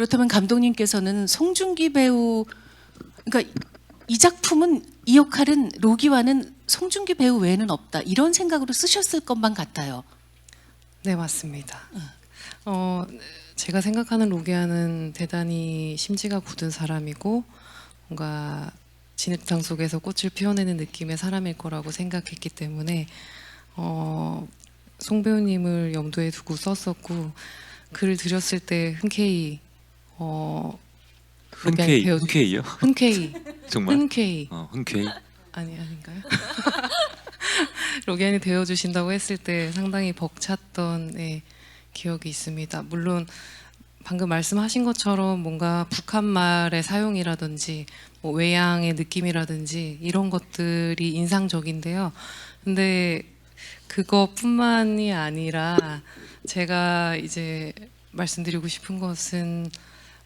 그렇다면 감독님께서는 송중기 배우 그러니까 이 작품은 이 역할은 로기와는 송중기 배우 외에는 없다 이런 생각으로 쓰셨을 것만 같아요. 네, 맞습니다. 어, 제가 생각하는 로기아는 대단히 심지가 굳은 사람이고 뭔가 진흙탕 속에서 꽃을 피워내는 느낌의 사람일 거라고 생각했기 때문에 어, 송 배우님을 염두에 두고 썼었고 글을 드렸을 때 흔쾌히 어, 흔쾌히 흔쾌히요? 흔쾌히 정말? 흔쾌히 어, 흔쾌히. 아니 아닌가요? 로기안이 되어 주신다고 했을 때 상당히 벅찼던 네, 기억이 있습니다. 물론 방금 말씀하신 것처럼 뭔가 북한 말의 사용이라든지 뭐 외양의 느낌이라든지 이런 것들이 인상적인데요. 근데 그것뿐만이 아니라 제가 이제 말씀드리고 싶은 것은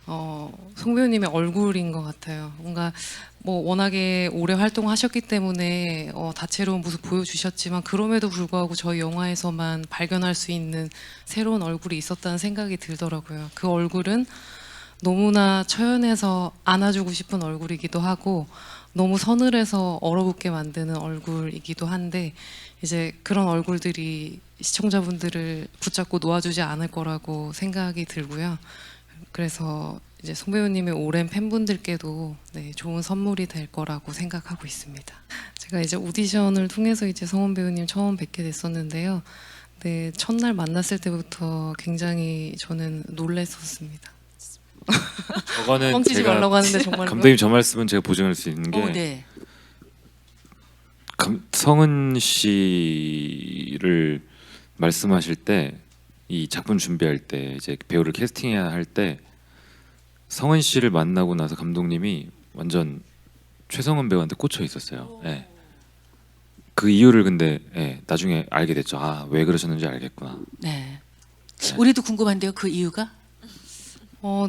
어, 송 배우님의 얼굴인 것 같아요. 뭔가 뭐 워낙에 오래 활동하셨기 때문에 어, 다채로운 모습 보여주셨지만 그럼에도 불구하고 저희 영화에서만 발견할 수 있는 새로운 얼굴이 있었다는 생각이 들더라고요. 그 얼굴은 너무나 처연해서 안아주고 싶은 얼굴이기도 하고 너무 서늘해서 얼어붙게 만드는 얼굴이기도 한데 이제 그런 얼굴들이 시청자분들을 붙잡고 놓아주지 않을 거라고 생각이 들고요. 그래서 이제 송 배우님의 오랜 팬분들께도 네, 좋은 선물이 될 거라고 생각하고 있습니다. 제가 이제 오디션을 통해서 이제 성원 배우님 처음 뵙게 됐었는데요. 네, 첫날 만났을 때부터 굉장히 저는 놀랬었습니다. 저거는 뻥치지 제가 말라고 하는데 정말로 감독님 저 말씀은 제가 보증할 수 있는 게 어, 네. 감, 성은 씨를 말씀하실 때 이 작품 준비할 때 이제 배우를 캐스팅해야 할 때 성은 씨를 만나고 나서 감독님이 완전 최성은 배우한테 꽂혀 있었어요. 예. 그 이유를 근데 예, 나중에 알게 됐죠. 아 왜 그러셨는지 알겠구나. 네. 우리도 궁금한데요. 그 이유가? 어,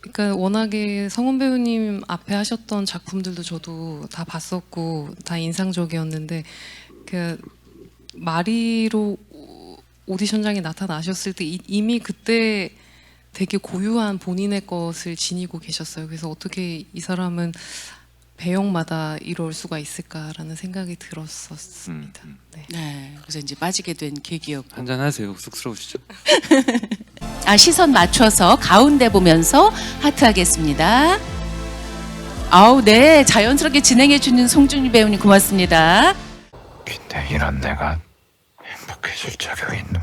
그러니까 워낙에 성훈 배우님 앞에 하셨던 작품들도 저도 다 봤었고 다 인상적이었는데 그 마리로 오디션장에 나타나셨을 때 이- 이미 그때 되게 고유한 본인의 것을 지니고 계셨어요. 그래서 어떻게 이 사람은 배역마다 이럴 수가 있을까라는 생각이 들었었습니다. 음, 음. 네. 네. 그래서 이제 빠지게 된 계기였고. 한잔 하세요. 쑥스러우시죠? 아 시선 맞춰서 가운데 보면서 하트 하겠습니다. 아우 네 자연스럽게 진행해 주는 송중기 배우님 고맙습니다. 근데 이런 내가 행복해질 자격이 있노?